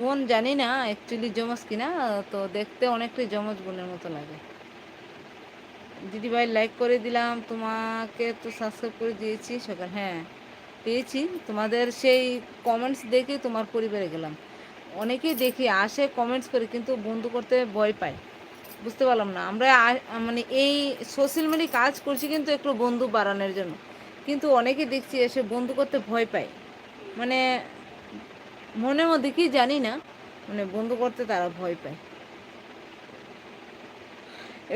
বোন জানি না অ্যাকচুয়ালি জমজ কিনা, তো দেখতে অনেকটাই জমজ বোনের মতো লাগে। দিদিভাই লাইক করে দিলাম, তোমাকে তো সাবস্ক্রাইব করে দিয়েছি, সকাল হ্যাঁ পেয়েছি। তোমাদের সেই কমেন্টস দেখে তোমার পরিবারে গেলাম। অনেকেই দেখি, আসে কমেন্টস করে, কিন্তু বন্ধু করতে ভয় পায়। বুঝতে পারলাম না, আমরা মানে এই সোশ্যাল মিডিয়া কাজ করছি কিন্তু একটু বন্ধু বাড়ানোর জন্য। কিন্তু অনেকে দেখছি এসে বন্ধু করতে ভয় পায়। মানে মনের মধ্যে কি জানি না মানে বন্ধু করতে তারা ভয় পায়।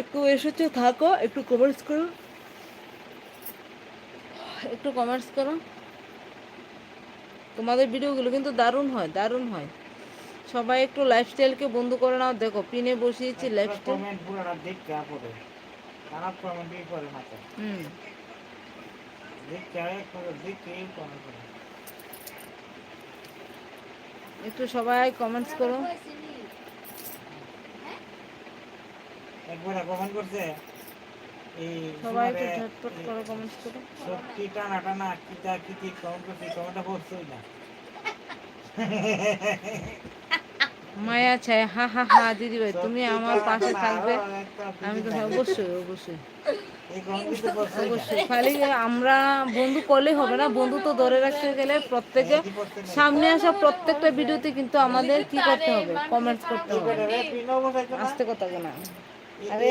একটু এসেছ থাকো একটু কমেন্টস করো। একটু কমেন্টস করো। তোমাদের ভিডিওগুলো কিন্তু দারুণ হয় দারুণ হয়। সবাই একটু লাইফস্টাইলকে বন্ধু করে নাও। দেখো পিনে বসিয়েছি লাইফস্টাইল কমেন্ট পুরোটা দেখতে পড়ে খারাপ কমেন্ট দিয়ে করে না তো হুম দেখতে করে দেখতে কমেন্ট করে একটু সবাই কমেন্টস করো। একবার কমেন্ট করছে? সবাই একটু ঝটপট করে কমেন্টস করো। সত্যি টানা টানা কিতা কিতি কমেন্ট করছে কমেন্টটা পড়ছই না। মায়া চাই হা হা হা দিদি ভাই তুমি আমার পাশে থাকবে। আমি তো অবশ্যই অবশ্যই। অবশ্যই। খালি আমরা বন্ধু করলেই হবে না, বন্ধু তো ধরে রাখতে গেলে প্রত্যেকে সামনে আসা প্রত্যেকটা ভিডিওতে কিন্তু আমাদের কি করতে হবে? কমেন্টস করতে হবে। আসতে কথা না আরে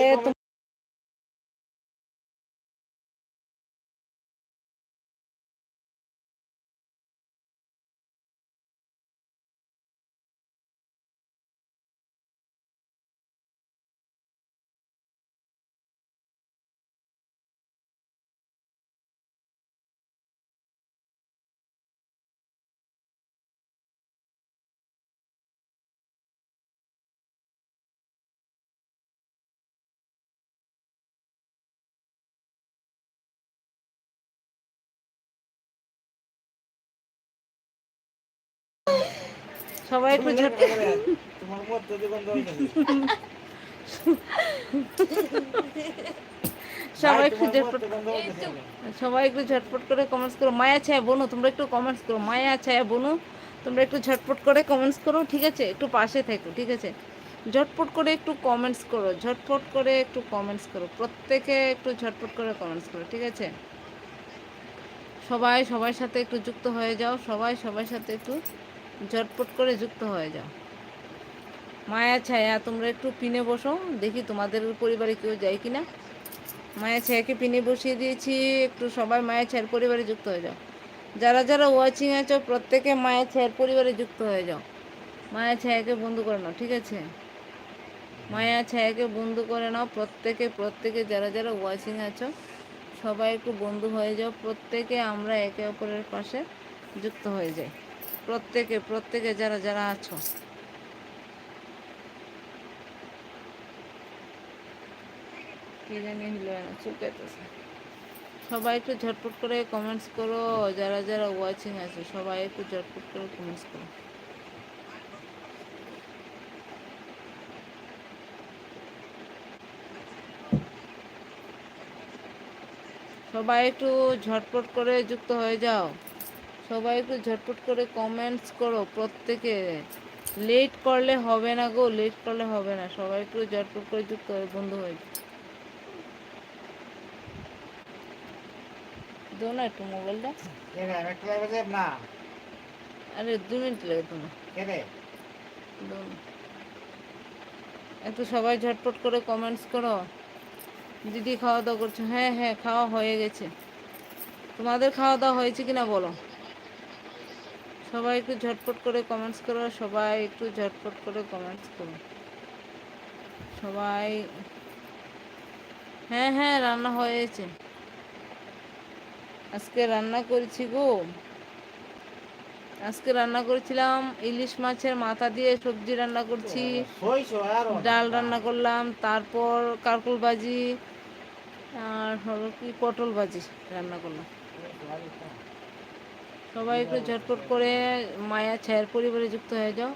সবাই একটু ঝট তোমার সবাই একটু ঝটপট সবাই একটু ঝটপট করে কমেন্টস করো। মায়া ছায়া বনু তোমরা একটু কমেন্টস করো। মায়া ছায়া বনু তোমরা একটু ঝটপট করে কমেন্টস করো ঠিক আছে? একটু পাশে থেকো ঠিক আছে? ঝটপট করে একটু কমেন্টস করো ঝটপট করে একটু কমেন্টস করো। প্রত্যেকে একটু ঝটপট করে কমেন্টস করো ঠিক আছে? সবাই সবার সাথে একটু যুক্ত হয়ে যাও। সবাই সবার সাথে একটু ঝটপট করে যুক্ত হয়ে যাও। মায়া, ছায়া, তোমরা একটু পিনে বসো, দেখি তোমাদের পরিবারে কেউ যায় কি না মায়া, ছায়াকে পিনে বসিয়ে দিয়েছি, একটু সবাই মায়া, ছায়ার পরিবারে যুক্ত হয়ে যাও। যারা যারা ওয়াচিং আছো, প্রত্যেকে মায়া, ছায়ার পরিবারে যুক্ত হয়ে যাও। মায়া, ছায়াকে বন্ধু করে নাও, ঠিক আছে? মায়া, ছায়াকে বন্ধু করে নাও, প্রত্যেকে প্রত্যেকে যারা যারা ওয়াচিং আছো, সবাই একটু বন্ধু হয়ে যাও। প্রত্যেকে আমরা একে অপরের পাশে যুক্ত হয়ে যাই। প্রত্যেকে প্রত্যেকে যারা যারা আছো। কি জানি সবাই একটু ঝটপট করে কমেন্টস করো, যারা যারা ওয়াচিং আছে, সবাই একটু ঝটপট করে কমেন্টস করো। সবাই একটু ঝটপট করে যুক্ত হয়ে যাও। সবাই একটু ঝটপট করে কমেন্টস করো প্রত্যেকে। লেট করলে হবে না গো লেট করলে হবে না। সবাই একটু ঝটপট করে যুক্ত হয়ে বন্ধু হয়ে। দো না একটু মোবাইলটা। না। আরে দু মিনিট লাগে তোমার একটু সবাই ঝটপট করে কমেন্টস করো। দিদি খাওয়া দাওয়া করছ। হ্যাঁ হ্যাঁ খাওয়া হয়ে গেছে। তোমাদের খাওয়া দাওয়া হয়েছে কিনা বলো? সবাই একটু ঝটপট করে কমেন্টস করো সবাই একটু ঝটপট করে কমেন্টস করো। সবাই হ্যাঁ হ্যাঁ রান্না হয়েছে। আজকে রান্না করেছি গো। আজকে রান্না করেছিলাম ইলিশ মাছের মাথা দিয়ে সবজি রান্না করছি, ডাল রান্না করলাম, তারপর কারকুল ভাজি, আর কি, পটল ভাজি রান্না করলাম। সবাই একটু ঝটপট করে মায়া ছায়ের পরিবারে যুক্ত হয়ে যাও।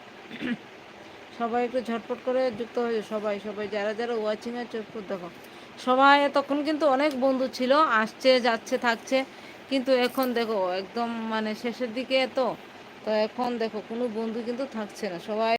সবাই একটু ঝটপট করে যুক্ত হয়ে যাও, সবাই সবাই, যারা যারা ওয়াচিং আর চটপট দেখো। সবাই তখন কিন্তু অনেক বন্ধু ছিল, আসছে, যাচ্ছে, থাকছে, কিন্তু এখন দেখো, একদম মানে শেষের দিকে তো তো এখন দেখো, কোনো বন্ধু কিন্তু থাকছে না। সবাই